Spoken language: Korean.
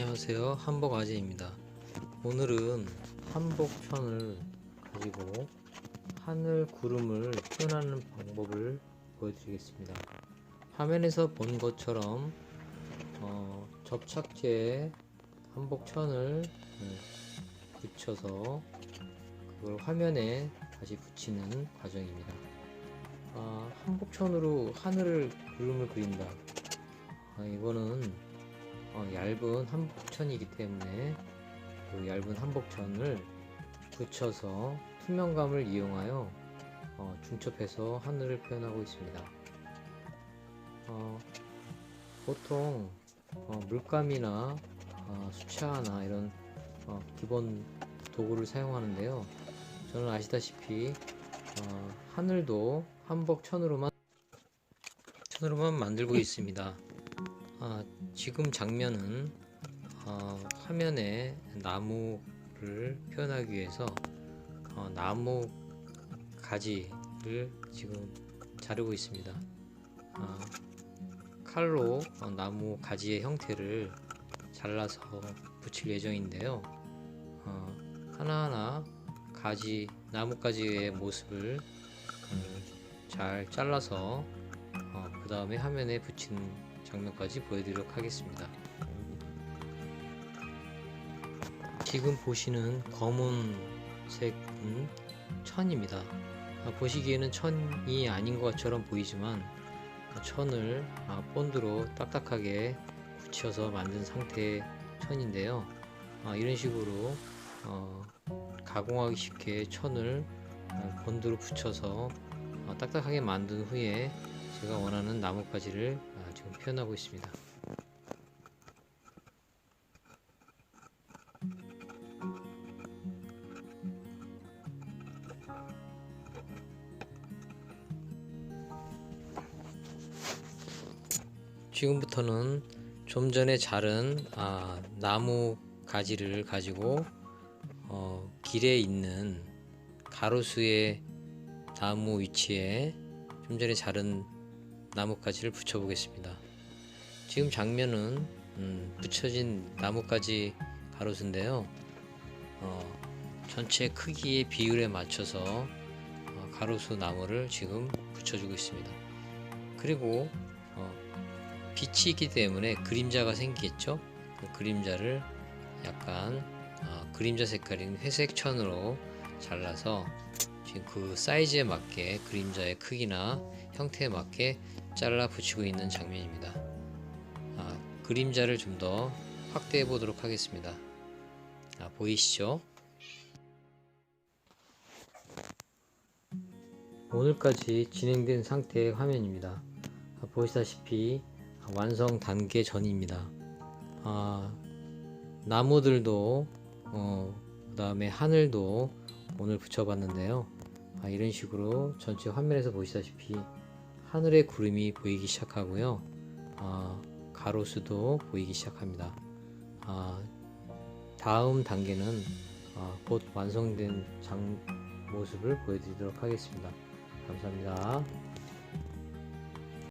안녕하세요. 한복아재입니다. 오늘은 한복천을 가지고 하늘 구름을 표현하는 방법을 보여드리겠습니다. 화면에서 본 것처럼 어, 접착제에 한복천을 음, 붙여서 그걸 화면에 다시 붙이는 과정입니다. 아, 한복천으로 하늘을 구름을 그린다. 아, 이거는 어, 얇은 한복천이기 때문에 그 얇은 한복천을 붙여서 투명감을 이용하여 어, 중첩해서 하늘을 표현하고 있습니다. 어, 보통 어, 물감이나 어, 수채화나 이런 어, 기본 도구를 사용하는데요. 저는 아시다시피 어, 하늘도 한복 천으로만 천으로만 만들고 있습니다. 아, 지금 장면은 어, 화면에 나무를 표현하기 위해서 어, 나무 가지를 지금 자르고 있습니다. 아, 칼로 어, 나무 가지의 형태를 잘라서 붙일 예정인데요. 어, 하나하나 가지 나무 가지의 모습을 음, 잘 잘라서 그 다음에 화면에 붙이는 장면까지 보여드리도록 하겠습니다. 지금 보시는 검은색은 천입니다. 아, 보시기에는 천이 아닌 것처럼 보이지만 그 천을 아, 본드로 딱딱하게 굳혀서 만든 상태의 천인데요. 아, 이런 식으로 어, 가공하기 쉽게 천을 어, 본드로 붙여서 어, 딱딱하게 만든 후에 제가 원하는 나뭇가지를 지금 표현하고 있습니다. 지금부터는 좀 전에 자른 아, 나무 가지를 가지고 어, 길에 있는 가로수의 나무 위치에 좀 전에 자른 나뭇가지를 붙여 보겠습니다. 지금 장면은 음, 붙여진 나뭇가지 가로수인데요. 어, 전체 크기의 비율에 맞춰서 어, 가로수 나무를 지금 붙여주고 있습니다. 그리고 어, 빛이 있기 때문에 그림자가 생기겠죠? 그 그림자를 약간 어, 그림자 색깔인 회색 천으로 잘라서 지금 그 사이즈에 맞게 그림자의 크기나 형태에 맞게 잘라 붙이고 있는 장면입니다. 아, 그림자를 좀 더 확대해 보도록 하겠습니다. 아, 보이시죠? 오늘까지 진행된 상태의 화면입니다. 아, 보시다시피 완성 단계 전입니다. 아, 나무들도 어, 그 다음에 하늘도 오늘 붙여봤는데요. 아, 이런 식으로 전체 화면에서 보시다시피 하늘의 구름이 보이기 시작하고요. 아, 가로수도 보이기 시작합니다. 아, 다음 단계는 아, 곧 완성된 장 모습을 보여드리도록 하겠습니다. 감사합니다.